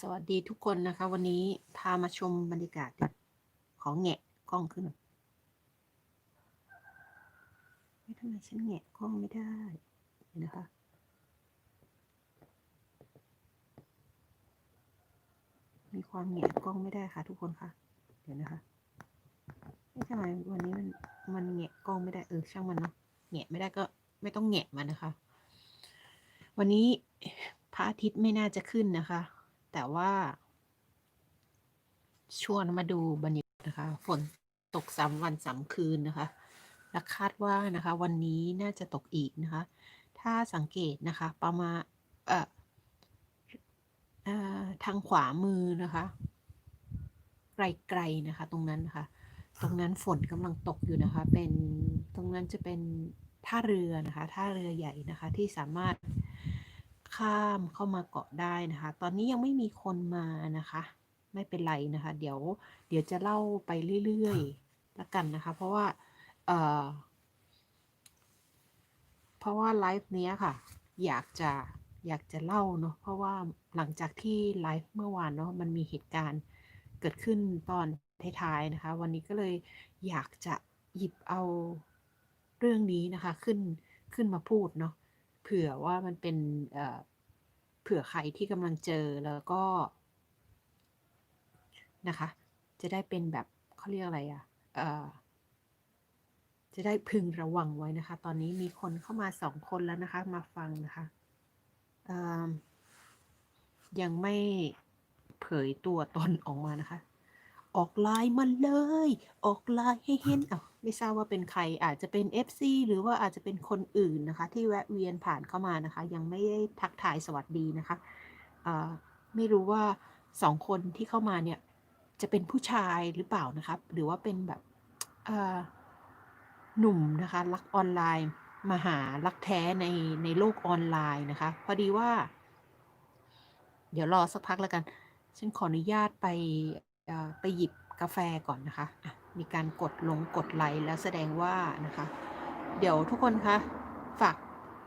สวัสดีทุกคนนะคะ วันนี้พามาชมบรรยากาศของแงะกล้องขึ้นไม่ทำไมฉันแงะกล้องไม่ได้เดี๋ยวนะคะมีความแงะกล้องไม่ได้ค่ะ ทุกคนค่ะ เดี๋ยวนะคะไม่ทำไมวันนี้มันมันแงะกล้องไม่ได้เออช่างมันเนาะแงะไม่ได้ก็ไม่ต้องแงะมันนะคะ วันนี้พระอาทิตย์ไม่น่าจะขึ้นนะคะ แต่ว่า ชวนมาดูบรรยากาศนะคะ ฝนตกสามวันสามคืนนะคะ และคาดว่านะคะ วันนี้น่าจะตกอีกนะคะ ถ้าสังเกตนะคะ ประมาณเอ่อเออทางขวามือนะคะ ไกลๆนะคะ ตรงนั้นนะคะ ตรงนั้นฝนกำลังตกอยู่นะคะ เป็นตรงนั้นจะเป็นท่าเรือนะคะ ท่าเรือใหญ่นะคะที่สามารถ ข้ามเข้ามาเกาะได้นะคะ ตอนนี้ยังไม่มีคนมานะคะ ไม่เป็นไรนะคะ เดี๋ยวเดี๋ยวจะเล่าไปเรื่อยๆแล้วกันนะคะ เพราะว่าเอ่อเพราะว่าไลฟ์เนี้ยค่ะ อยากจะอยากจะเล่าเนาะเพราะว่าหลังจากที่ไลฟ์เมื่อวานเนาะมันมีเหตุการณ์เกิดขึ้นตอนท้ายๆนะคะ วันนี้ก็เลยอยากจะหยิบเอาเรื่องนี้นะคะ ขึ้นขึ้นมาพูดเนาะ เผื่อว่ามันเป็นเผื่อใครที่กำลังเจอแล้วก็นะคะ จะได้เป็นแบบเขาเรียกอะไรอะ่ะจะได้พึงระวังไว้นะคะ ตอนนี้มีคนเข้ามาสองคนแล้วนะคะ มาฟังนะคะยังไม่เผยตัวตนออกมานะคะ ออกไลน์มาเลย ออกไลน์ให้เห็นอะ ไม่ทราบว่าเป็นใครอาจจะเป็น FC หรือว่าอาจจะเป็นคนอื่นนะคะ ที่แวะเวียนผ่านเข้ามานะคะ ยังไม่ได้ทักทายสวัสดีนะคะไม่รู้ว่าสองคนที่เข้ามาเนี่ยจะเป็นผู้ชายหรือเปล่านะครับหรือว่าเป็นแบบหนุ่มนะคะรักออนไลน์มาหารักแท้ในในโลกออนไลน์นะคะ พอดีว่า เดี๋ยวรอสักพักแล้วกัน ฉันขออนุญาตไปไปหยิบกาแฟก่อนนะคะะ มีการกดลงกดไลค์แล้วแสดงว่านะคะ เดี๋ยวทุกคนคะฝาก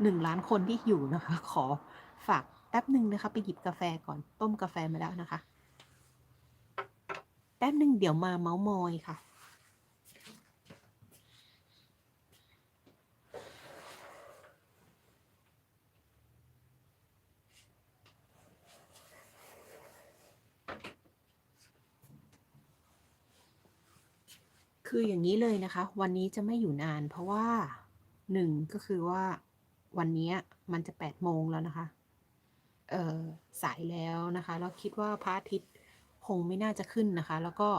หนึ่งล้านคนที่อยู่นะคะ ขอฝากแป๊บหนึ่งนะคะ ไปหยิบกาแฟก่อนต้มกาแฟมาแล้วนะคะ แป๊บหนึ่งเดี๋ยวมาเมาส์มอยค่ะ คืออย่างนี้เลยนะคะ วันนี้จะไม่อยู่นาน เพราะว่าหนึ่งก็คือว่าวันนี้มันจะแปดโมงแล้วนะคะ เออสายแล้วนะคะแล้วคิดว่าพระอาทิตย์คงไม่น่าจะขึ้นนะคะ แล้วก็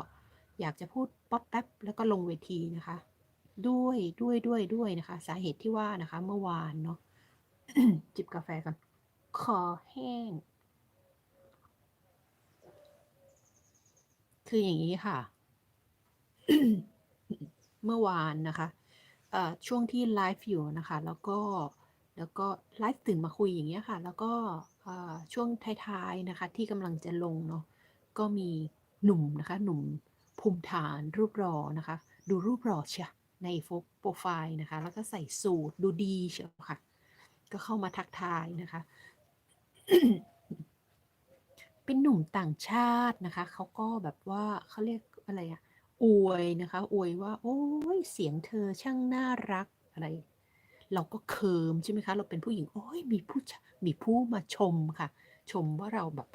อยากจะพูดป๊อปแป๊บแล้วก็ลงเวทีนะคะ ด้วยด้วยด้วยด้วยนะคะ สาเหตุที่ว่านะคะ เมื่อวานเนาะจิบกาแฟกันคอแห้ง คืออย่างนี้ค่ะ เมื่อวานนะคะช่วงที่ไลฟ์อยู่นะคะ แล้วก็แล้วก็ไลฟ์ตื่นมาคุยอย่างเงี้ยค่ะ แล้วก็ช่วงท้ายๆนะคะ ที่กำลังจะลงเนาะก็มีหนุ่มนะคะ หนุ่มภูมิฐานรูปรอนะคะ ดูรูปรอเชียในโปรไฟล์นะคะ แล้วก็ใส่สูทดูดีเชียวค่ะ ก็เข้ามาทักทายนะคะ เป็นหนุ่มต่างชาตินะคะ เขาก็แบบว่าเขาเรียกอะไรอะ อวยนะคะ อวยว่า โอ้ยเสียงเธอช่างน่ารักอะไร เราก็เคิมใช่ไหมคะ เราเป็นผู้หญิง โอ้ยมีผู้มีผู้มาชมค่ะ ชมว่าเราแบบ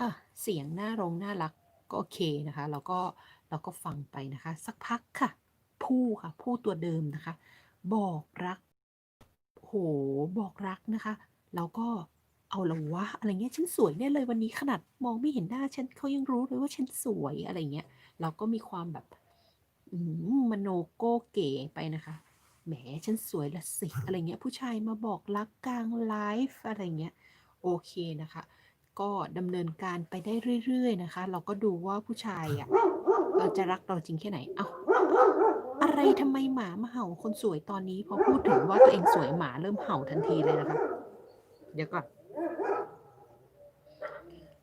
อะเสียงน่ารงน่ารักก็โอเคนะคะ เราก็เราก็ฟังไปนะคะ สักพักค่ะ ผู้ค่ะ ผู้ตัวเดิมนะคะ บอกรักโหบอกรักนะคะเราก็เอาละวะอะไรเงี้ยฉันสวยแน่เลยวันนี้ขนาดมองไม่เห็นหน้าฉันเขายังรู้เลยว่าฉันสวยอะไรเงี้ย เราก็มีความแบบมโนโก้เก๋ไปนะคะ แหมฉันสวยละสิ อะไรเงี้ย ผู้ชายมาบอกรักกลางไลฟ์อะไรเงี้ย โอเคนะคะ ก็ดำเนินการไปได้เรื่อยๆนะคะ เราก็ดูว่าผู้ชายอะเออจะรักเราจริงแค่ไหน เอ้าอะไรทำไมหมามาเห่าคนสวยตอนนี้ พอพูดถึงว่าตัวเองสวยหมาเริ่มเห่าทันทีเลยนะคะ เดี๋ยวก่อน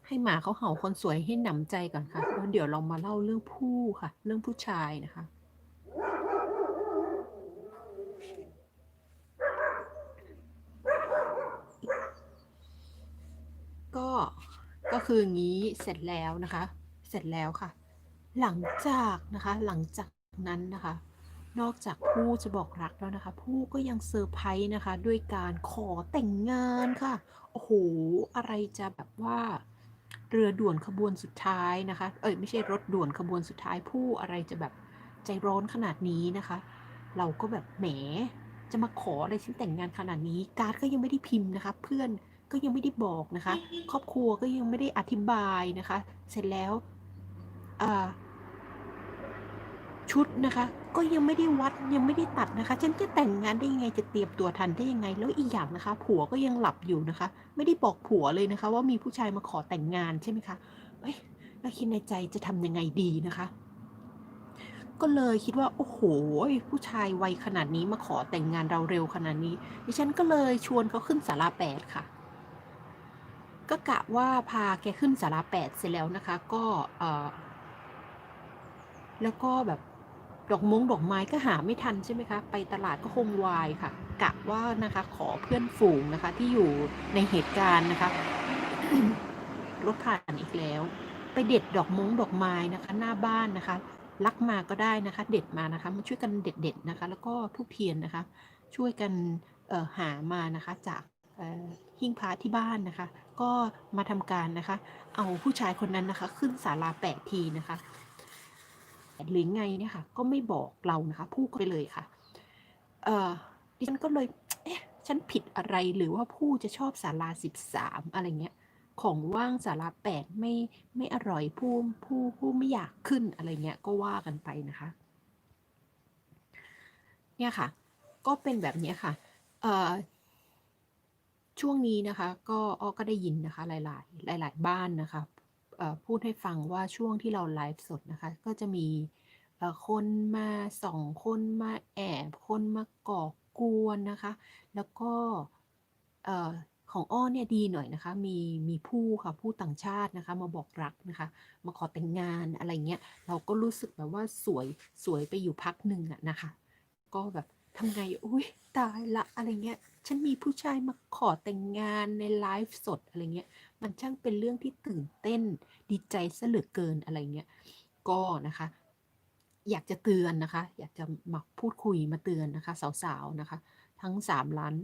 ให้หมาเขาเห่าคนสวยให้หนำใจก่อนค่ะแล้วเดี๋ยวเรามาเล่าเรื่องผู้ค่ะ เรื่องผู้ชายนะคะ ก็ก็คืองี้เสร็จแล้วนะคะ เสร็จแล้วค่ะ หลังจากนะคะ หลังจากนั้นนะคะ นอกจากผู้จะบอกรักแล้วนะคะ ผู้ก็ยังเซอร์ไพรส์นะคะ ด้วยการขอแต่งงานค่ะ โอ้โห อะไรจะแบบว่า เรือด่วนขบวนสุดท้ายนะคะ เอ้ยไม่ใช่รถด่วนขบวนสุดท้ายผู้อะไรจะแบบใจร้อนขนาดนี้นะคะ เราก็แบบแหมจะมาขออะไรฉันแต่งงานขนาดนี้ การ์ดก็ยังไม่ได้พิมพ์นะคะ เพื่อนก็ยังไม่ได้บอกนะคะ ครอบครัวก็ยังไม่ได้อธิบายนะคะ เสร็จแล้วอ่า ชุดนะคะ ก็ยังไม่ได้วัดยังไม่ได้ตัดนะคะ ฉันจะแต่งงานได้ยังไงจะเตรียมตัวทันได้ยังไง แล้วอีกอย่างนะคะ ผัวก็ยังหลับอยู่นะคะ ไม่ได้บอกผัวเลยนะคะ ว่ามีผู้ชายมาขอแต่งงานใช่ไหมคะเอ้ยแล้วคิดในใจจะทำยังไงดีนะคะ ก็เลยคิดว่า โอ้โห ผู้ชายวัยขนาดนี้มาขอแต่งงานเราเร็วขนาดนี้ ดิฉันก็เลยชวนเขาขึ้นสาราแปดค่ะก็กะว่าพาแกขึ้นสาราแปดเสร็จแล้วนะคะ ก็เออแล้วก็แบบ ดอกมงดอกไม้ก็หาไม่ทันใช่ไหมคะ ไปตลาดก็คงวายค่ะ กะว่านะคะขอเพื่อนฝูงนะคะที่อยู่ในเหตุการณ์นะคะรถผ่านอีกแล้ว ไปเด็ดดอกมงดอกไม้นะคะ หน้าบ้านนะคะ ลักมาก็ได้นะคะ เด็ดมานะคะมาช่วยกันเด็ดๆนะคะ แล้วก็ทุกเทียนนะคะ ช่วยกันเอ่อหามานะคะจากหิ้งพระที่บ้านนะคะ ก็มาทำการนะคะ เอาผู้ชายคนนั้นนะคะ ขึ้นศาลาแปดทีนะคะ หรือไงเนี่ยค่ะ ก็ไม่บอกเรานะคะพูดไปเลยค่ะเออดิฉันก็เลยเอ๊ะฉันผิดอะไรหรือว่าผู้จะชอบศาลาสิบสามอะไรเงี้ยของว่างสาราแปดไม่ไม่อร่อยผู้ผู้ผู้ไม่อยากขึ้นอะไรเงี้ยก็ว่ากันไปนะคะ เนี่ยค่ะ ก็เป็นแบบนี้ค่ะเอ่อช่วงนี้นะคะ ก็อ้อก็ได้ยินนะคะ หลาย ๆ หลาย ๆ บ้านนะคะ พูดให้ฟังว่าช่วงที่เราไลฟ์สดนะคะ ก็จะมีคนมาส่องคนมาแอบคนมาก่อกวนนะคะ แล้วก็ของอ้อเนี่ยดีหน่อยนะคะ มีมีผู้ค่ะผู้ต่างชาตินะคะ มาบอกรักนะคะ มาขอแต่งงานอะไรเงี้ยเราก็รู้สึกแบบว่าสวยสวยไปอยู่พักหนึ่งอะนะคะ ก็แบบทำไงอุ้ยตายละอะไรเงี้ยฉันมีผู้ชายมาขอแต่งงานในไลฟ์สดอะไรเงี้ย มันช่างเป็นเรื่องที่ตื่นเต้นดีใจเหลือเกินอะไรเงี้ยก็นะคะ อยากจะเตือนนะคะ อยากจะมาพูดคุยมาเตือนนะคะ สาวๆนะคะ ทั้งสามล้าน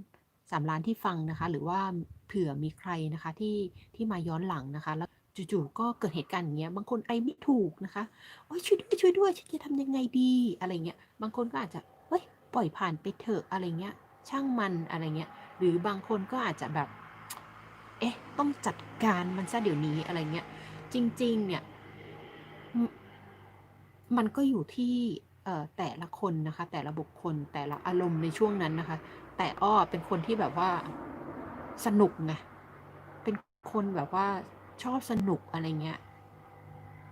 สามล้านที่ฟังนะคะ หรือว่าเผื่อมีใครนะคะที่ที่มาย้อนหลังนะคะแล้วจู่ๆก็เกิดเหตุการณ์อย่างเงี้ย บางคนไปไม่ถูกนะคะ โอ้ยช่วยด้วยช่วยด้วยฉันจะทำยังไงดีอะไรเงี้ย บางคนก็อาจจะ เฮ้ย ปล่อยผ่านไปเถอะอะไรเงี้ย ช่างมันอะไรเงี้ย หรือบางคนก็อาจจะแบบ เอ๊ะ ต้องจัดการมันซะเดี๋ยวนี้อะไรเงี้ย จริง ๆ เนี่ย มันก็อยู่ที่แต่ละคนนะคะ แต่ละบุคคลแต่ละอารมณ์ในช่วงนั้นนะคะ แต่อ้อเป็นคนที่แบบว่าสนุกไงเป็นคนแบบว่าชอบสนุกอะไรเงี้ย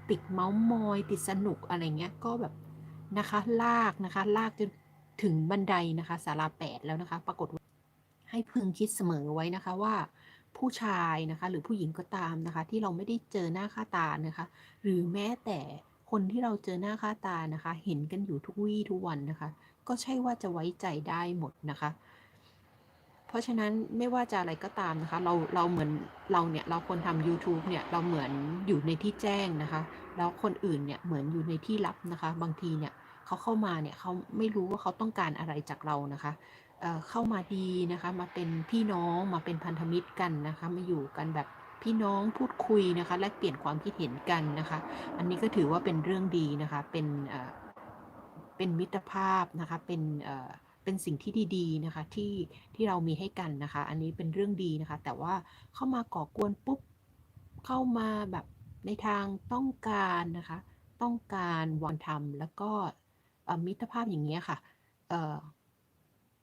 ติดเมาส์มอย ติดสนุกอะไรเงี้ย ก็แบบนะคะลากนะคะ ลากจนถึงบันไดนะคะสาราแปดแล้วนะคะ ปรากฏให้พึงคิดเสมอไว้นะคะว่า ผู้ชายนะคะ หรือผู้หญิงก็ตามนะคะ ที่เราไม่ได้เจอหน้าค่าตานะคะ หรือแม้แต่คนที่เราเจอหน้าค่าตานะคะ เห็นกันอยู่ทุกวี่ทุกวันนะคะ ก็ใช่ว่าจะไว้ใจได้หมดนะคะ เพราะฉะนั้นไม่ว่าจะอะไรก็ตามนะคะ เราเราเหมือนเราเนี่ยเราคนทำ YouTube เนี่ยเราเหมือนอยู่ในที่แจ้งนะคะ แล้วคนอื่นเนี่ยเหมือนอยู่ในที่ลับนะคะ บางทีเนี่ยเขาเข้ามาเนี่ยเขาไม่รู้ว่าเขาต้องการอะไรจากเรานะคะ เข้ามาดีนะคะมาเป็นพี่น้องมาเป็นพันธมิตรกันนะคะมาอยู่กันแบบพี่น้องพูดคุยนะคะและเปลี่ยนความคิดเห็นกันนะคะ อันนี้ก็ถือว่าเป็นเรื่องดีนะคะเป็นเป็นมิตรภาพนะคะเป็นเป็นสิ่งที่ดีๆนะคะที่ที่เรามีให้กันนะคะ อันนี้เป็นเรื่องดีนะคะ แต่ว่าเข้ามาก่อกวนปุ๊บเข้ามาแบบในทางต้องการนะคะ ต้องการวันทำแล้วก็มิตรภาพอย่างเงี้ยค่ะ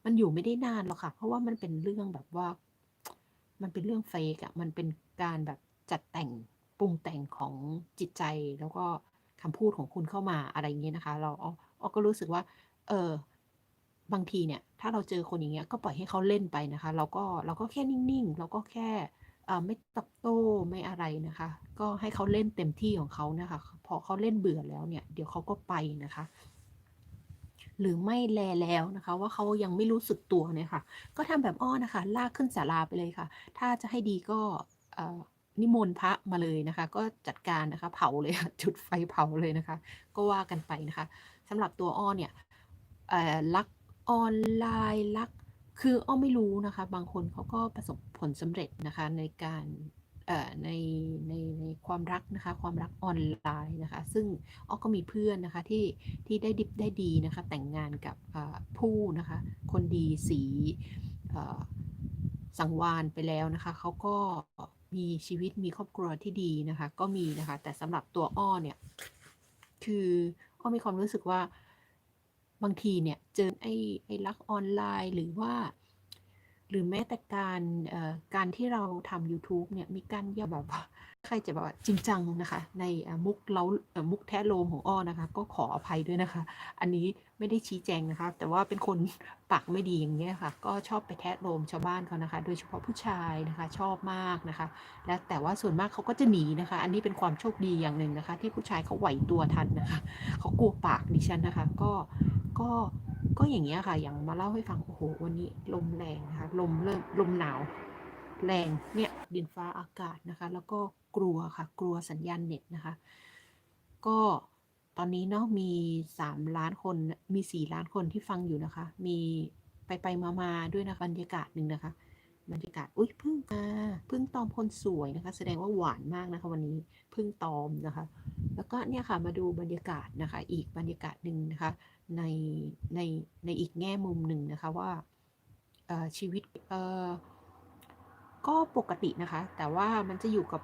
มันอยู่ไม่ได้นานหรอกค่ะ เพราะว่ามันเป็นเรื่องแบบว่า มันเป็นเรื่องเฟกอะมันเป็นการแบบจัดแต่งปรุงแต่งของจิตใจแล้วก็คำพูดของคุณเข้ามาอะไรอย่างเงี้ยนะคะ เราอ๋อก็รู้สึกว่า เออบางทีเนี่ย ถ้าเราเจอคนอย่างเงี้ยก็ปล่อยให้เขาเล่นไปนะคะ เราก็เราก็แค่นิ่งๆเราก็แค่ไม่ตอบโต้ไม่อะไรนะคะ ก็ให้เขาเล่นเต็มที่ของเขานะคะ พอเขาเล่นเบื่อแล้วเนี่ย เดี๋ยวเขาก็ไปนะคะ หรือไม่แลแล้วนะคะ ว่าเขายังไม่รู้สึกตัวเนี่ยค่ะ ก็ทำแบบอ้อนะคะ ลากขึ้นศาลาไปเลยค่ะ ถ้าจะให้ดีก็นิมนต์พระมาเลยนะคะ ก็จัดการนะคะ เผาเลยจุดไฟเผาเลยนะคะ ก็ว่ากันไปนะคะสำหรับตัวอ้อเนี่ยเอ่อรักออนไลน์รักคืออ้อไม่รู้นะคะ บางคนเขาก็ประสบผลสำเร็จนะคะในการ ในในในความรักนะคะความรักออนไลน์นะคะ ซึ่งอ้อก็มีเพื่อนนะคะที่ที่ได้ดิบได้ดีนะคะแต่งงานกับผู้นะคะคนดีสีสังวานไปแล้วนะคะเขาก็มีชีวิตมีครอบครัวที่ดีนะคะก็มีนะคะแต่สำหรับตัวอ้อเนี่ยคืออ้อมีความรู้สึกว่าบางทีเนี่ยเจอไอ้ไอ้รักออนไลน์หรือว่า หรือแม้แต่การการที่เราทำ YouTube เนี่ยมีการเย่าแบบว่าใครจะแบบว่าจริงจังนะคะ ในมุกเล้ามุกแท้โลมของอ้อนะคะ ก็ขออภัยด้วยนะคะ อันนี้ไม่ได้ชี้แจงนะคะ แต่ว่าเป็นคนปากไม่ดีอย่างเงี้ยค่ะ ก็ชอบไปแทะโลมชาวบ้านเขานะคะ โดยเฉพาะผู้ชายนะคะชอบมากนะคะ และแต่ว่าส่วนมากเขาก็จะหนีนะคะ อันนี้เป็นความโชคดีอย่างหนึ่งนะคะ ที่ผู้ชายเขาไหวตัวทันนะคะเขากลัวปากดิฉันนะคะ ก็ก็ ก็อย่างเงี้ยค่ะ อย่างมาเล่าให้ฟังโอ้โหวันนี้ลมแรงนะคะลมเริ่มลมหนาว แรงเนี่ยดินฟ้าอากาศนะคะ แล้วก็กลัวค่ะ กลัวสัญญาณเน็ตนะคะ ก็ตอนนี้เนาะมีสามล้านคนมีสี่ล้านคนที่ฟังอยู่นะคะ มีไปไปมามาด้วยนะคะบรรยากาศหนึ่งนะคะบรรยากาศอุ้ยพึ่งมาพึ่งตอมคนสวยนะคะ แสดงว่าหวานมากนะคะ วันนี้พึ่งตอมนะคะ แล้วก็เนี่ยค่ะมาดูบรรยากาศนะคะ อีกบรรยากาศหนึ่งนะคะ ในในในอีกแง่มุมหนึ่งนะคะว่าชีวิตก็ปกตินะคะ แต่ว่ามันจะอยู่กับ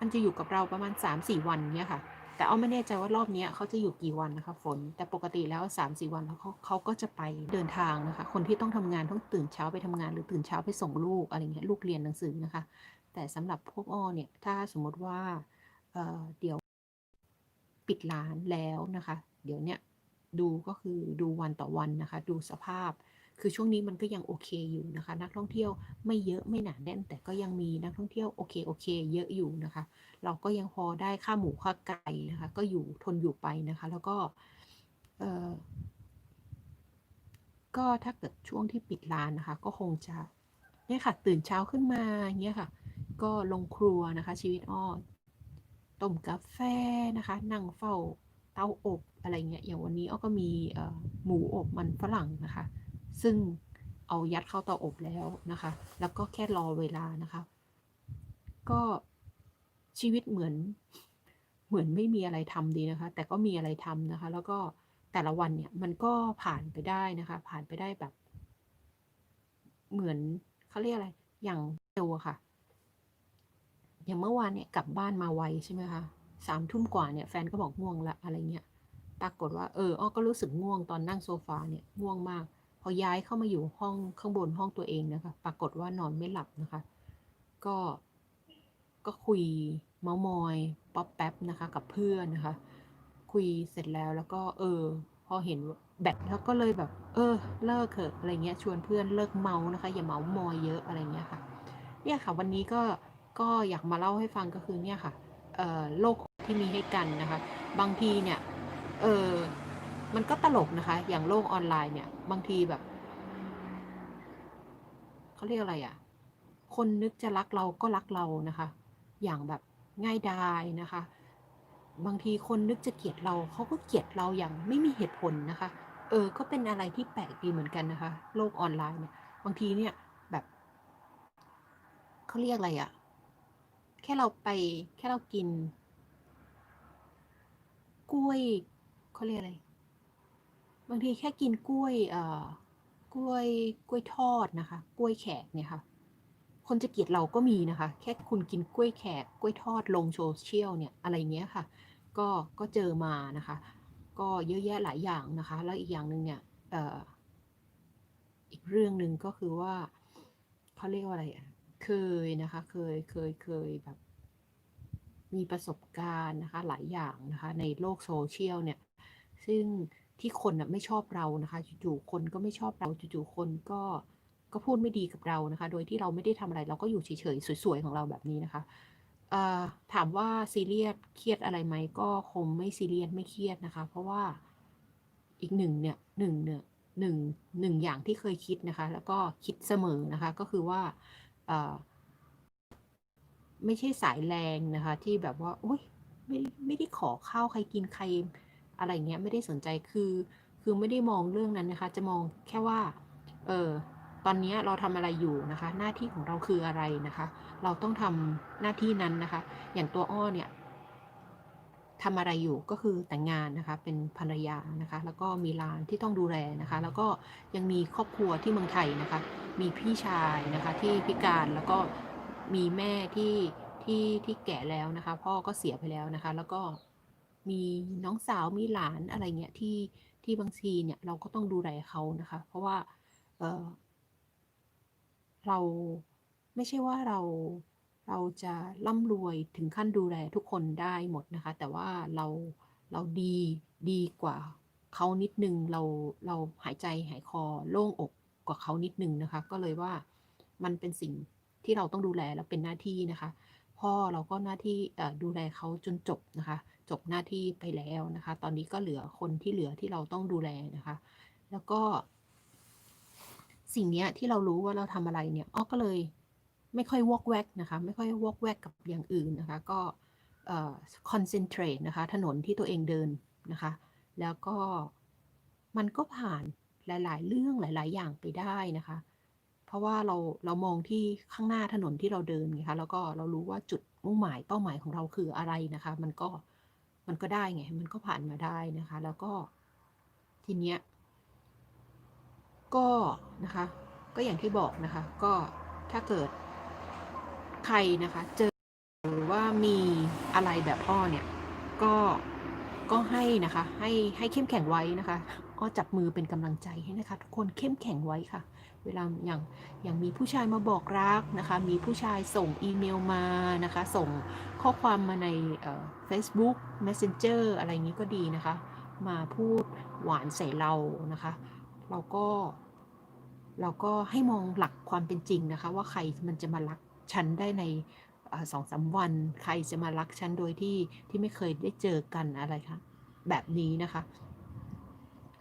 มันจะอยู่กับเราประมาณ 3-4 วันเนี้ยค่ะ แต่เอ้อไม่แน่ใจว่ารอบนี้เขาจะอยู่กี่วันนะคะฝน แต่ปกติแล้ว 3-4 วันแล้วเขาเขาก็จะไปเดินทางนะคะ คนที่ต้องทำงานต้องตื่นเช้าไปทำงานหรือตื่นเช้าไปส่งลูกอะไรเงี้ยลูกเรียนหนังสือนะคะ แต่สำหรับพวกอ้อเนี่ยถ้าสมมติว่าเเดี๋ยวปิดร้านแล้วนะคะ เดี๋ยวเนี่ย ดูก็คือดูวันต่อวันนะคะ ดูสภาพ คือช่วงนี้มันก็ยังโอเคอยู่นะคะ นักท่องเที่ยวไม่เยอะไม่หนาแน่น แต่ก็ยังมีนักท่องเที่ยวโอเคโอเค เยอะอยู่นะคะ เราก็ยังพอได้ค่าหมูค่าไก่นะคะ ก็อยู่ทนอยู่ไปนะคะ แล้วก็เออก็ถ้าเกิดช่วงที่ปิดร้านนะคะ ก็คงจะเนี่ยค่ะ ตื่นเช้าขึ้นมาอย่างเงี้ยค่ะ ก็ลงครัวนะคะ ชีวิตอ้อต้มกาแฟนะคะ นั่งเฝ้าเตาอบ อะไรเงี้ยอย่างวันนี้อ้อก็มีหมูอบมันฝรั่งนะคะ ซึ่งเอายัดเข้าเตาอบแล้วนะคะ แล้วก็แค่รอเวลานะคะ ก็ชีวิตเหมือนเหมือนไม่มีอะไรทำดีนะคะ แต่ก็มีอะไรทำนะคะ แล้วก็แต่ละวันเนี่ยมันก็ผ่านไปได้นะคะ ผ่านไปได้แบบ เหมือนเขาเรียกอะไร อย่างเร็วค่ะ อย่างเมื่อวานเนี่ยกลับบ้านมาไวใช่ไหมคะสามทุ่มกว่าเนี่ยแฟนก็บอกง่วงละอะไรเงี้ย ปรากฏว่าเอออ้อก็รู้สึกง่วงตอนนั่งโซฟาเนี่ยง่วงมาก พอย้ายเข้ามาอยู่ห้องข้างบนห้องตัวเองนะคะ ปรากฏว่านอนไม่หลับนะคะ ก็ก็คุยเมามอยป๊อปแป๊บนะคะ กับเพื่อนนะคะ คุยเสร็จแล้วแล้วก็เออ พอเห็นแบตแล้วก็เลยแบบ เออ เลิกเถอะอะไรเงี้ยชวนเพื่อนเลิกเมานะคะ อย่าเมามอยเยอะอะไรเงี้ยค่ะ เนี่ยค่ะ วันนี้ก็ก็อยากมาเล่าให้ฟังก็คือเนี่ยค่ะเออโลกที่มีให้กันนะคะ บางทีเนี่ย เออ มันก็ตลกนะคะ อย่างโลกออนไลน์เนี่ย บางทีแบบ เขาเรียกอะไรอะ่ะ คนนึกจะรักเราก็รักเรานะคะ อย่างแบบง่ายดายนะคะ บางทีคนนึกจะเกลียดเรา เขาก็เกลียดเราอย่างไม่มีเหตุผลนะคะ เออ ก็เป็นอะไรที่แปลกดีเหมือนกันนะคะ โลกออนไลน์เนี่ย บางทีเนี่ยแบบเขาเรียกอะไรอะ่ะ แค่เราไปแค่เรากิน กล้วย เขาเรียกอะไร บางทีแค่กินกล้วยเอ่อกล้วยกล้วยทอดนะคะ กล้วยแขกเนี่ยค่ะ คนจะเกลียดเราก็มีนะคะ แค่คุณกินกล้วยแขกกล้วยทอดลงโซเชียลเนี่ยอะไรเงี้ยค่ะ ก็ก็เจอมานะคะ ก็เยอะแยะหลายอย่างนะคะ แล้วอีกอย่างหนึ่งเนี่ยเอ่ออีกเรื่องหนึ่งก็คือว่าเขาเรียกว่าอะไรอะเคยนะคะ เคยเคยเคยแบบ มีประสบการณ์นะคะหลายอย่างนะคะในโลกโซเชียลเนี่ยซึ่งที่คนน่ะไม่ชอบเรานะคะจู่ๆคนก็ไม่ชอบเราจู่ๆคนก็ก็พูดไม่ดีกับเรานะคะ โดยที่เราไม่ได้ทำอะไรเราก็อยู่เฉยๆสวยๆของเราแบบนี้นะคะถามว่าซีเรียสเครียดอะไรไหมก็คงไม่ซีเรียสไม่เครียดนะคะ เพราะว่าอีกหนึ่งเนี่ยหนึ่งเนี่ยหนึ่งหนึ่งอย่างที่เคยคิดนะคะ แล้วก็คิดเสมอนะคะก็คือว่า ไม่ใช่สายแรงนะคะ ที่แบบว่าโอ๊ยไม่ไม่ได้ขอข้าวใครกินใครอะไรเงี้ยไม่ได้สนใจคือคือไม่ได้มองเรื่องนั้นนะคะ จะมองแค่ว่าเออตอนนี้เราทำอะไรอยู่นะคะ หน้าที่ของเราคืออะไรนะคะ เราต้องทำหน้าที่นั้นนะคะ อย่างตัวอ้อเนี่ยทำอะไรอยู่ก็คือแต่งงานนะคะ เป็นภรรยานะคะ แล้วก็มีร้านที่ต้องดูแลนะคะ แล้วก็ยังมีครอบครัวที่เมืองไทยนะคะ มีพี่ชายนะคะที่พิการแล้วก็ มีแม่ที่ที่ที่แก่แล้วนะคะ พ่อก็เสียไปแล้วนะคะ แล้วก็มีน้องสาวมีหลานอะไรเงี้ยที่ที่บางทีเนี่ยเราก็ต้องดูแลเขานะคะ เพราะว่าเออเราไม่ใช่ว่าเราเราจะร่ำรวยถึงขั้นดูแลทุกคนได้หมดนะคะ แต่ว่าเราเราดีดีกว่าเขานิดนึงเราเราหายใจหายคอโล่งอกกว่าเขานิดนึงนะคะ ก็เลยว่ามันเป็นสิ่ง ที่เราต้องดูแลและเป็นหน้าที่นะคะ พ่อเราก็หน้าที่ดูแลเขาจนจบนะคะ จบหน้าที่ไปแล้วนะคะ ตอนนี้ก็เหลือคนที่เหลือที่เราต้องดูแลนะคะ แล้วก็ สิ่งนี้ที่เรารู้ว่าเราทำอะไรเนี่ยอ้อก็เลยไม่ค่อยวอกแวกนะคะ ไม่ค่อยวอกแวกกับอย่างอื่นนะคะ ก็คอนเซนเทรตนะคะ ถนนที่ตัวเองเดินนะคะ แล้วก็มันก็ผ่านหลาย ๆ เรื่องหลาย ๆ อย่างไปได้นะคะ เพราะว่าเราเรามองที่ข้างหน้าถนนที่เราเดินไงคะแล้วก็เรารู้ว่าจุดมุ่งหมายเป้าหมายของเราคืออะไรนะคะ มันก็มันก็ได้ไง มันก็ผ่านมาได้นะคะ แล้วก็ทีเนี้ยก็นะคะ ก็อย่างที่บอกนะคะ ก็ถ้าเกิดใครนะคะ เจอหรือว่ามีอะไรแบบอ้อเนี่ย ก็ก็ให้นะคะ ให้ให้เข้มแข็งไว้นะคะอ้อจับมือเป็นกำลังใจให้นะคะ ทุกคนเข้มแข็งไว้ค่ะ เวลาอย่างอย่างมีผู้ชายมาบอกรักนะคะ มีผู้ชายส่งอีเมลมานะคะ ส่งข้อความมาในเฟซบุ๊ก Messenger อะไรอย่างนี้ก็ดีนะคะ มาพูดหวานใส่เรานะคะ เราก็ เราก็ให้มองหลักความเป็นจริงนะคะ ว่าใครมันจะมารักฉันได้ในสองสาวัน ใครจะมารักฉันโดยที่ที่ไม่เคยได้เจอกันอะไรคะแบบนี้นะคะ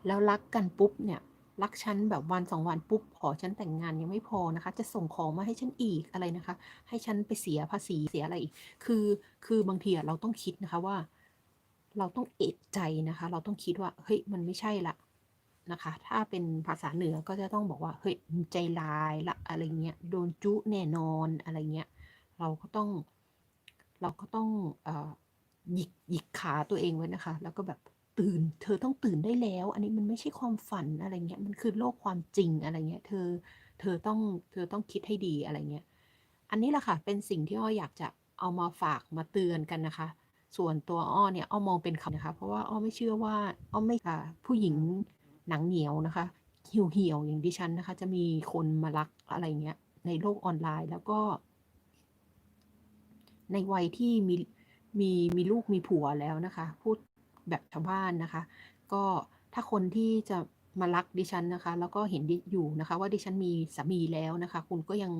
แล้วรักกันปุ๊บเนี่ย รักฉันแบบวันสองวันปุ๊บขอฉันแต่งงานยังไม่พอนะคะ จะส่งของมาให้ฉันอีกอะไรนะคะ ให้ฉันไปเสียภาษีเสียอะไรอีก คือคือบางทีเราต้องคิดนะคะว่า เราต้องเอะใจนะคะ เราต้องคิดว่าเฮ้ยมันไม่ใช่ละนะคะ ถ้าเป็นภาษาเหนือก็จะต้องบอกว่าเฮ้ยใจลายละอะไรเงี้ยโดนจุแน่นอนอะไรเงี้ยเราก็ต้อง เราก็ต้องหยิกหยิกขาตัวเองไว้นะคะ แล้วก็แบบ ตื่น เธอต้องตื่นได้แล้ว อันนี้มันไม่ใช่ความฝันอะไรเงี้ย มันคือโลกความจริงอะไรเงี้ย เธอ เธอต้อง เธอต้องคิดให้ดีอะไรเงี้ย อันนี้แหละค่ะ เป็นสิ่งที่อ้ออยากจะเอามาฝากมาเตือนกันนะคะ ส่วนตัวอ้อเนี่ย อ้อมองเป็นคำนะคะ เพราะว่าอ้อไม่เชื่อว่า อ้อไม่ค่ะ ผู้หญิงหนังเหนียวนะคะ เหี่ยวเหี่ยวอย่างดิฉันนะคะ จะมีคนมารักอะไรเงี้ย ในโลกออนไลน์แล้วก็ ในวัยที่มีมีมีลูกมีผัวแล้วนะคะ พูด แบบชาวบ้านนะคะ ก็ถ้าคนที่จะมารักดิฉันนะคะ แล้วก็เห็นอยู่นะคะ ว่าดิฉันมีสามีแล้วนะคะ คุณก็ยัง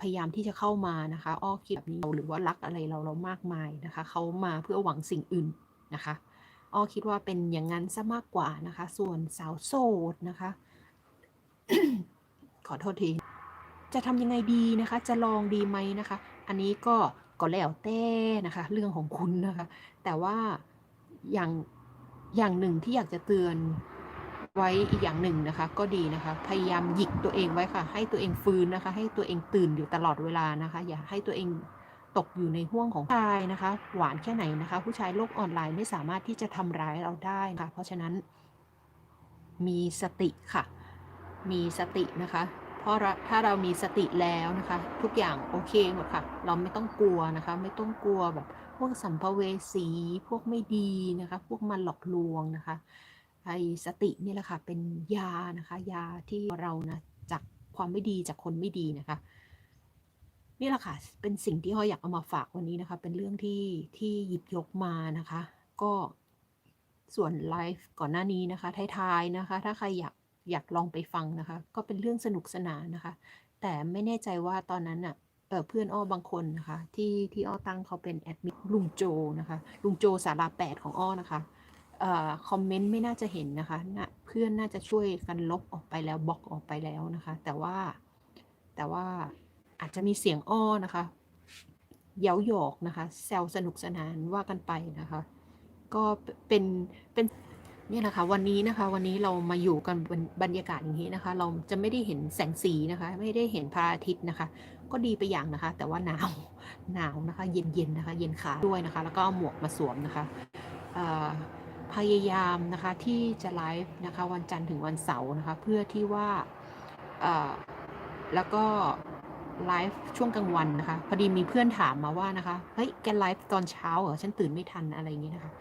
พยายามที่จะเข้ามานะคะ อ้อคิดแบบนี้หรือว่ารักอะไรเราเรามากมายนะคะ เขามาเพื่อหวังสิ่งอื่นนะคะ อ้อคิดว่าเป็นอย่างนั้นซะมากกว่านะคะ ส่วนสาวโสดนะคะ ขอโทษที จะทำยังไงดีนะคะ จะลองดีไหมนะคะ อันนี้ก็ก็แล้วแต่นะคะ เรื่องของคุณนะคะ แต่ว่า อย่างอย่างหนึ่งที่อยากจะเตือนไว้อีกอย่างหนึ่งนะคะ ก็ดีนะคะ พยายามหยิกตัวเองไว้ค่ะ ให้ตัวเองฟื้นนะคะ ให้ตัวเองตื่นอยู่ตลอดเวลานะคะ อย่าให้ตัวเองตกอยู่ในห่วงของชายนะคะ หวานแค่ไหนนะคะ ผู้ชายโลกออนไลน์ไม่สามารถที่จะทำร้ายเราได้ค่ะ เพราะฉะนั้น มีสติค่ะ มีสตินะคะ เพราะถ้าเรามีสติแล้วนะคะ ทุกอย่างโอเคหมดค่ะ เราไม่ต้องกลัวนะคะ ไม่ต้องกลัวแบบ พวกสัมภเวสีพวกไม่ดีนะคะ พวกมันหลอกลวงนะคะไอ้สตินี่แหละค่ะเป็นยานะคะ ยาที่เรานะจากความไม่ดีจากคนไม่ดีนะคะนี่แหละค่ะเป็นสิ่งที่ห้อยอยากเอามาฝากวันนี้นะคะ เป็นเรื่องที่ที่หยิบยกมานะคะ ก็ส่วนไลฟ์ก่อนหน้านี้นะคะท้ายๆนะคะ ถ้าใครอยาก อยากลองไปฟังนะคะ ก็เป็นเรื่องสนุกสนานนะคะ แต่ไม่แน่ใจว่าตอนนั้นอะเพื่อนอ้อบางคนนะคะที่ที่อ้อตั้งเขาเป็นแอดมินลุงโจนะคะลุงโจสาราแปดของอ้อนะคะคอมเมนต์ไม่น่าจะเห็นนะคะนะเพื่อนน่าจะช่วยกันลบออกไปแล้วบล็อกออกไปแล้วนะคะ แต่ว่าแต่ว่าอาจจะมีเสียงอ้อนะคะ เย้าหยอกนะคะแซวสนุกสนานว่ากันไปนะคะ ก็เป็นเป็น นี่นะคะวันนี้นะคะวันนี้เรามาอยู่กันบรรยากาศอย่างนี้นะคะ เราจะไม่ได้เห็นแสงสีนะคะ ไม่ได้เห็นพระอาทิตย์นะคะ ก็ดีไปอย่างนะคะ แต่ว่าหนาวหนาวนะคะ เย็นๆนนะคะ เย็นขาด้วยนะคะ แล้วก็เอาหมวกมาสวมนะคะพยายามนะคะที่จะไลฟ์นะคะวันจันทร์ถึงวันเสาร์นะคะ เพื่อที่ว่าแล้วก็ไลฟ์ช่วงกลางวันนะคะ พอดีมีเพื่อนถามมาว่านะคะเฮ้ยแกไลฟ์ตอนเช้าเหรอฉันตื่นไม่ทันอะไรอย่างเงี้นะคะ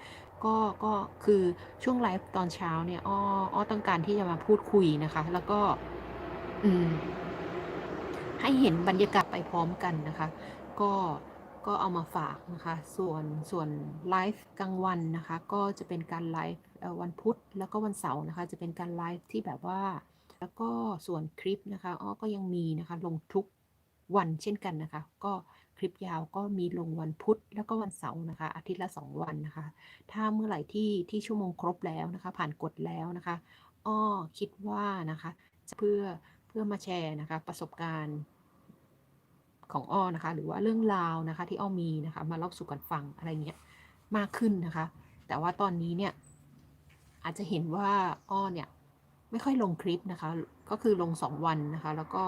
ก็ก็คือช่วงไลฟ์ตอนเช้าเนี่ยอ้ออ้อต้องการที่จะมาพูดคุยนะคะ แล้วก็ อืม ให้เห็นบรรยากาศไปพร้อมกันนะคะ ก็ก็เอามาฝากนะคะ ส่วนส่วนไลฟ์กลางวันนะคะ ก็จะเป็นการไลฟ์วันพุธแล้วก็วันเสาร์นะคะ จะเป็นการไลฟ์ที่แบบว่า แล้วก็ส่วนคลิปนะคะอ้อก็ยังมีนะคะ ลงทุก วันเช่นกันนะคะ ก็คลิปยาวก็มีลงวันพุธแล้วก็วันเสาร์นะคะ อาทิตย์ละสองวันนะคะ ถ้าเมื่อไหร่ที่ที่ชั่วโมงครบแล้วนะคะ ผ่านกฎแล้วนะคะอ้อคิดว่านะคะเพื่อเพื่อมาแชร์นะคะ ประสบการณ์ของอ้อนะคะ หรือว่าเรื่องราวนะคะ ที่อ้อมีนะคะ มาเล่าสู่กันฟังอะไรเงี้ยมากขึ้นนะคะ แต่ว่าตอนนี้เนี่ยอาจจะเห็นว่าอ้อเนี่ยไม่ค่อยลงคลิปนะคะ ก็คือลงสองวันนะคะ แล้วก็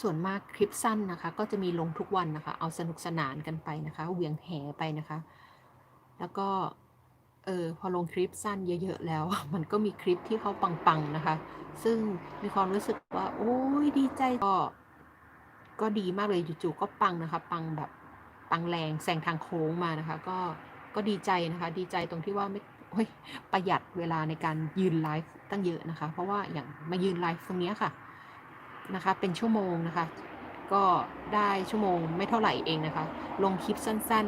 ส่วนมากคลิปสั้นนะคะ ก็จะมีลงทุกวันนะคะ เอาสนุกสนานกันไปนะคะเวียงแหไปนะคะ แล้วก็เออพอลงคลิปสั้นเยอะๆแล้ว มันก็มีคลิปที่เขาปังๆนะคะ ซึ่งมีความรู้สึกว่า โอ้ยดีใจก็ก็ดีมากเลยจู่ๆก็ปังนะคะ ปังแบบปังแรงแซงทางโค้งมานะคะ ก็ก็ดีใจนะคะ ดีใจตรงที่ว่าไม่โอ้ยประหยัดเวลาในการยืนไลฟ์ตั้งเยอะนะคะ เพราะว่าอย่างมายืนไลฟ์ตรงเนี้ยค่ะ นะคะ เป็นชั่วโมงนะคะ ก็ได้ชั่วโมงไม่เท่าไหร่เองนะคะ ลงคลิปสั้น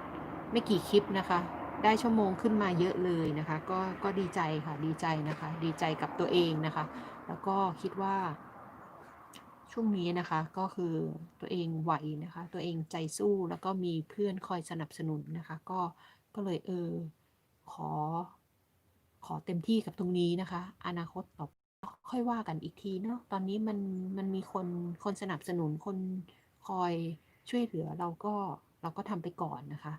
ๆ ไม่กี่คลิปนะคะ ได้ชั่วโมงขึ้นมาเยอะเลยนะคะ ก็ก็ดีใจค่ะ ดีใจนะคะ ดีใจกับตัวเองนะคะ แล้วก็คิดว่าช่วงนี้นะคะก็คือตัวเองไหวนะคะ ตัวเองใจสู้แล้วก็มีเพื่อนคอยสนับสนุนนะคะ ก็ก็เลยเออขอ ขอเต็มที่กับตรงนี้นะคะ อนาคตต่อ ค่อยว่ากันอีกทีเนาะตอนนี้มันมันมีคนคนสนับสนุนคนคอยช่วยเหลือเราก็เราก็ทำไปก่อนนะคะ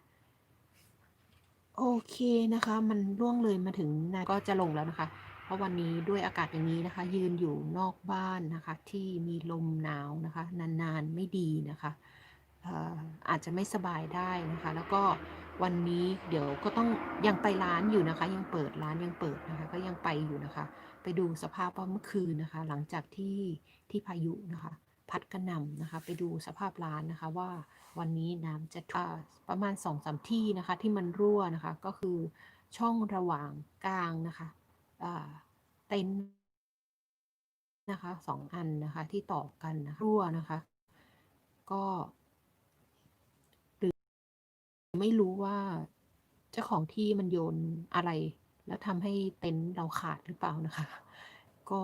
โอเคนะคะ มันล่วงเลยมาถึงนาก็จะลงแล้วนะคะ เพราะวันนี้ด้วยอากาศอย่างนี้นะคะ ยืนอยู่นอกบ้านนะคะ ที่มีลมหนาวนะคะ นานๆไม่ดีนะคะอาจจะไม่สบายได้นะคะ แล้วก็วันนี้เดี๋ยวก็ต้องยังไปร้านอยู่นะคะ ยังเปิดร้านยังเปิดนะคะ ก็ยังไปอยู่นะคะ ไปดูสภาพว่าเมื่อคืนนะคะ หลังจากที่ที่พายุนะคะ พัดกระหน่ำนะคะ ไปดูสภาพร้านนะคะว่าวันนี้น้ำจะประมาณสองสามที่นะคะ ที่มันรั่วนะคะก็คือช่องระหว่างกลางนะคะเต็นท์นะคะสองอันนะคะที่ต่อกันนะคะรั่วนะคะ ก็หรือไม่รู้ว่าเจ้าของที่มันโยนอะไร แล้วทำให้เต็นท์เราขาดหรือเปล่านะคะ ก็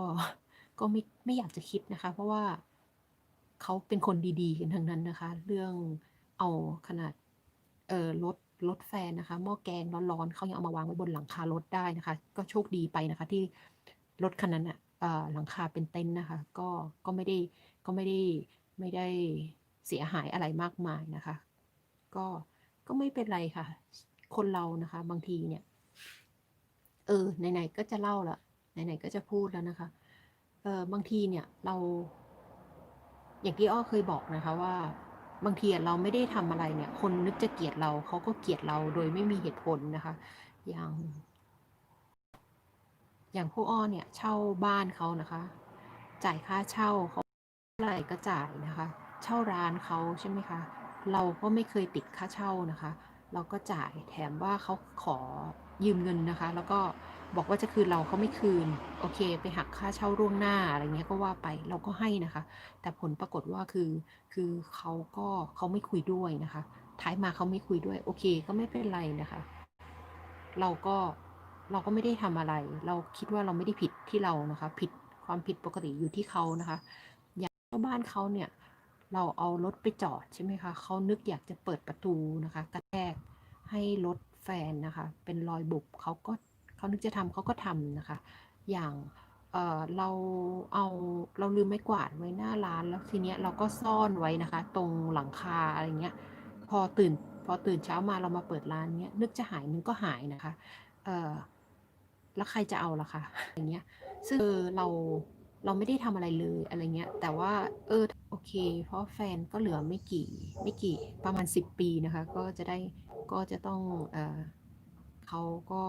ก็ไม่ไม่อยากจะคิดนะคะ เพราะว่าเขาเป็นคนดีๆ กันทั้งนั้นนะคะ เรื่องเอาขนาดเออรถรถแฟนนะคะหม้อแกงร้อนๆเขายังเอามาวางไว้บนหลังคารถได้นะคะ ก็โชคดีไปนะคะ ที่รถคันนั้นอะหลังคาเป็นเต็นท์นะคะ ก็ก็ไม่ได้ก็ไม่ได้ไม่ได้เสียหายอะไรมากมายนะคะ ก็ก็ไม่เป็นไรค่ะ คนเรานะคะ บางทีเนี่ย เออไหนๆก็จะเล่าละไหนๆก็จะพูดแล้วนะคะเออบางทีเนี่ยเรา อย่างที่อ้อเคยบอกนะคะว่า บางทีเราไม่ได้ทำอะไรเนี่ย คนนึกจะเกลียดเราเขาก็เกลียดเราโดยไม่มีเหตุผลนะคะ อย่าง อย่างพวกอ้อเนี่ย เช่าบ้านเขานะคะ จ่ายค่าเช่าเขาเท่าไรก็จ่ายนะคะ เช่าร้านเขาใช่ไหมคะเราก็ไม่เคยติดค่าเช่านะคะ เราก็จ่ายแถมว่าเขาขอ ยืมเงินนะคะ แล้วก็บอกว่าจะคืนเราเขาไม่คืน โอเค ไปหักค่าเช่าล่วงหน้าอะไรเงี้ยก็ว่าไปเราก็ให้นะคะ แต่ผลปรากฏว่าคือคือเขาก็เขาไม่คุยด้วยนะคะ ท้ายมาเขาไม่คุยด้วย โอเค ก็ไม่เป็นไรนะคะ เราก็เราก็ไม่ได้ทำอะไร เราคิดว่าเราไม่ได้ผิดที่เรานะคะ ผิดความผิดปกติอยู่ที่เขานะคะ อย่างบ้านเขาเนี่ย เราเอารถไปจอดใช่ไหมคะเขานึกอยากจะเปิดประตูนะคะ กระแทกให้รถ แฟนนะคะ เป็นรอยบุบเขาก็เขานึกจะทำเขาก็ทำนะคะ อย่างเออเราเอาเราลืมไม้กวาดไว้หน้าร้านแล้วทีเนี้ยเราก็ซ่อนไว้นะคะ ตรงหลังคาอะไรเงี้ย พอตื่นพอตื่นเช้ามาเรามาเปิดร้านเนี้ยนึกจะหายมันก็หายนะคะเออแล้วใครจะเอาล่ะคะอย่างเงี้ยซึ่งเออเราเราไม่ได้ทำอะไรเลยอะไรเงี้ย แต่ว่าเออโอเค เพราะแฟนก็เหลือไม่กี่ไม่กี่ประมาณ 10 ปีนะคะ ก็จะได้ ก็จะต้องเออเขาก็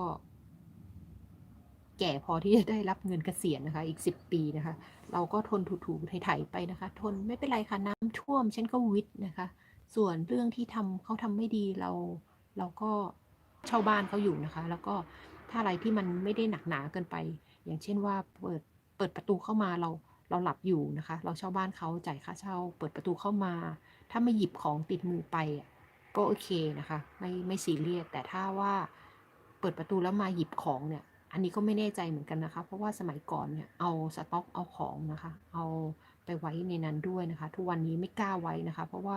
แก่พอที่จะได้รับเงินเกษียณนะคะ อีก 10 ปีนะคะ เราก็ทนถูๆไถๆไปนะคะ ทนไม่เป็นไรค่ะน้ำท่วมฉันก็วิทย์นะคะ ส่วนเรื่องที่ทำเขาทำไม่ดีเราเราก็เช่าบ้านเขาอยู่นะคะ แล้วก็ถ้าอะไรที่มันไม่ได้หนักหนาเกินไป อย่างเช่นว่าเปิดเปิดประตูเข้ามาเราเราหลับอยู่นะคะ เราเช่าบ้านเขาจ่ายค่าเช่า เปิดประตูเข้ามา ถ้าไม่หยิบของติดมือไปอะ ก็โอเคนะคะ ไม่ไม่ซีเรียสแต่ถ้าว่าเปิดประตูแล้วมาหยิบของเนี่ย อันนี้ก็ไม่แน่ใจเหมือนกันนะคะ เพราะว่าสมัยก่อนเนี่ยเอาสต็อกเอาของนะคะ เอาไปไว้ในนั้นด้วยนะคะ ทุกวันนี้ไม่กล้าไว้นะคะ เพราะว่า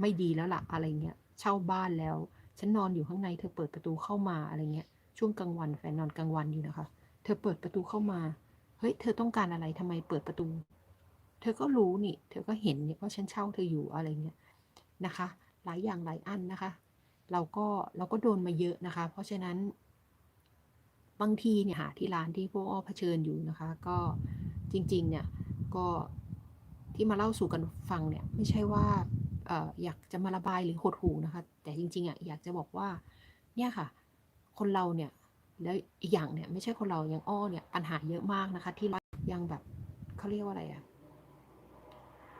ไม่ดีแล้วล่ะอะไรเงี้ยเช่าบ้านแล้ว ฉันนอนอยู่ข้างในเธอเปิดประตูเข้ามาอะไรเงี้ยช่วงกลางวันแฟนนอนกลางวันอยู่นะคะ เธอเปิดประตูเข้ามาเฮ้ยเธอต้องการอะไรทำไมเปิดประตู เธอก็รู้นี่ เธอก็เห็นเนี่ยเพราะฉันเช่าเธออยู่อะไรเงี้ยนะคะ หลายอย่างหลายอันนะคะ เราก็เราก็โดนมาเยอะนะคะ เพราะฉะนั้น บางทีเนี่ยหาที่ร้านที่พวกอ้อเผชิญอยู่นะคะ ก็จริง ๆ เนี่ยก็ที่มาเล่าสู่กันฟังเนี่ยไม่ใช่ว่าอออยากจะมาระบายหรือหดหูนะคะ แต่จริงๆอะอยากจะบอกว่าเนี่ยค่ะ คนเราเนี่ยแล้วอีกอย่างเนี่ยไม่ใช่คนเราอย่างอ้อเนี่ยปัญหาเยอะมากนะคะ ที่ยังแบบเขาเรียกว่าอะไรอะ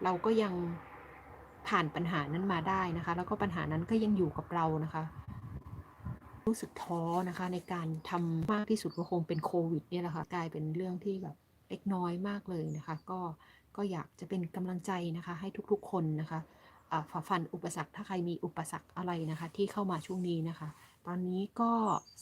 เราก็ยัง ผ่านปัญหานั้นมาได้นะคะ แล้วก็ปัญหานั้นก็ยังอยู่กับเรานะคะ รู้สึกท้อนะคะในการทำมากที่สุดก็คงเป็นโควิดเนี่ยแหละค่ะกลายเป็นเรื่องที่แบบเล็กน้อยมากเลยนะคะ ก็ก็อยากจะเป็นกำลังใจนะคะ ให้ทุกๆคนนะคะฝ่าฟันอุปสรรคถ้าใครมีอุปสรรคอะไรนะคะ ที่เข้ามาช่วงนี้นะคะ ตอนนี้ก็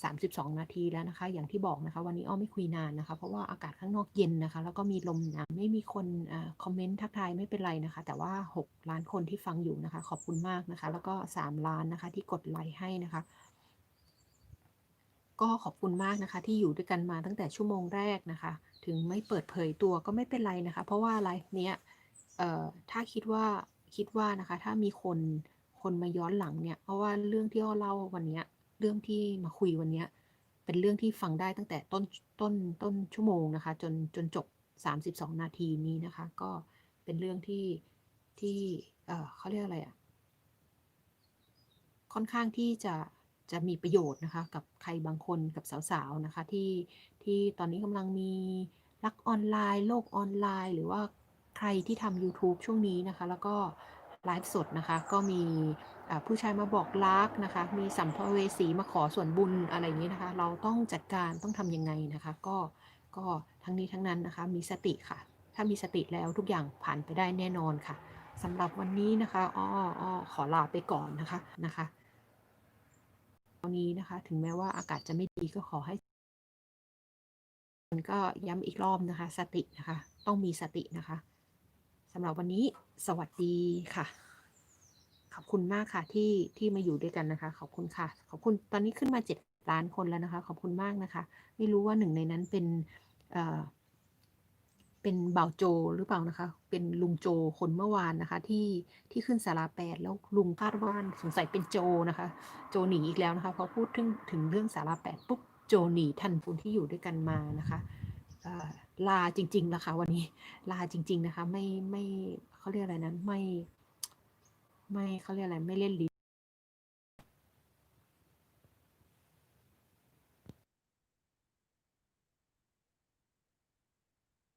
32 นาทีแล้วนะคะ อย่างที่บอกนะคะ วันนี้อ้อไม่คุยนานนะคะ เพราะว่าอากาศข้างนอกเย็นนะคะ แล้วก็มีลมหนาวไม่มีคนอคอมเมนต์ทักทายไม่เป็นไรนะคะ แต่ว่า 6 ล้านคนที่ฟังอยู่นะคะ ขอบคุณมากนะคะ แล้วก็ 3 ล้านนะคะ ที่กดไลค์ให้นะคะ ก็ขอบคุณมากนะคะ ที่อยู่ด้วยกันมาตั้งแต่ชั่วโมงแรกนะคะ ถึงไม่เปิดเผยตัวก็ไม่เป็นไรนะคะ เพราะว่าไลฟ์เนี้ยถ้าคิดว่าคิดว่านะคะ ถ้ามีคนคนมาย้อนหลังเนี่ย เพราะว่าเรื่องที่อ้อเล่าวันเนี้ย เรื่องที่มาคุยวันนี้เป็นเรื่องที่ฟังได้ตั้งแต่ต้นต้นต้นชั่วโมงนะคะ จนจนจบ 32 นาทีนี้นะคะ ก็เป็นเรื่องที่ที่เออเขาเรียกอะไรอะค่อนข้างที่จะจะมีประโยชน์นะคะ กับใครบางคนกับสาวๆนะคะที่ที่ตอนนี้กำลังมีรักออนไลน์ โลกออนไลน์ หรือว่าใครที่ทำ YouTube ช่วงนี้นะคะ แล้วก็ ไลฟ์สดนะคะ ก็มีผู้ชายมาบอกรักนะคะ มีสัมภเวสีมาขอส่วนบุญอะไรอย่างนี้นะคะ เราต้องจัดการต้องทำยังไงนะคะ ก็ก็ทั้งนี้ทั้งนั้นนะคะ มีสติค่ะ ถ้ามีสติแล้วทุกอย่างผ่านไปได้แน่นอนค่ะสำหรับวันนี้นะคะอ้ออ้อขอลาไปก่อนนะคะนะคะตอนนี้นะคะ ถึงแม้ว่าอากาศจะไม่ดีก็ขอให้มันก็ย้ำอีกรอบนะคะ สตินะคะ ต้องมีสตินะคะ สำหรับวันนี้สวัสดีค่ะ ขอบคุณมากค่ะที่ที่มาอยู่ด้วยกันนะคะ ขอบคุณค่ะ ขอบคุณตอนนี้ขึ้นมาเจ็ดล้านคนแล้วนะคะ ขอบคุณมากนะคะ ไม่รู้ว่าหนึ่งในนั้นเป็นเอ่อเป็นบ่าวโจหรือเปล่านะคะ เป็นลุงโจคนเมื่อวานนะคะ ที่ที่ขึ้นสาราแปดแล้วลุงคาดว่าสงสัยเป็นโจนะคะ โจหนีอีกแล้วนะคะพอพูดถึงถึงเรื่องสาราแปดปุ๊บโจหนีทันคนที่อยู่ด้วยกันมานะคะเอ่อ ลาจริงๆแล้วค่ะวันนี้ลาจริง ๆ นะคะ ไม่ไม่เขาเรียกอะไรนั้นไม่ ไม่เขาเรียกอะไรไม่เล่นลิ้น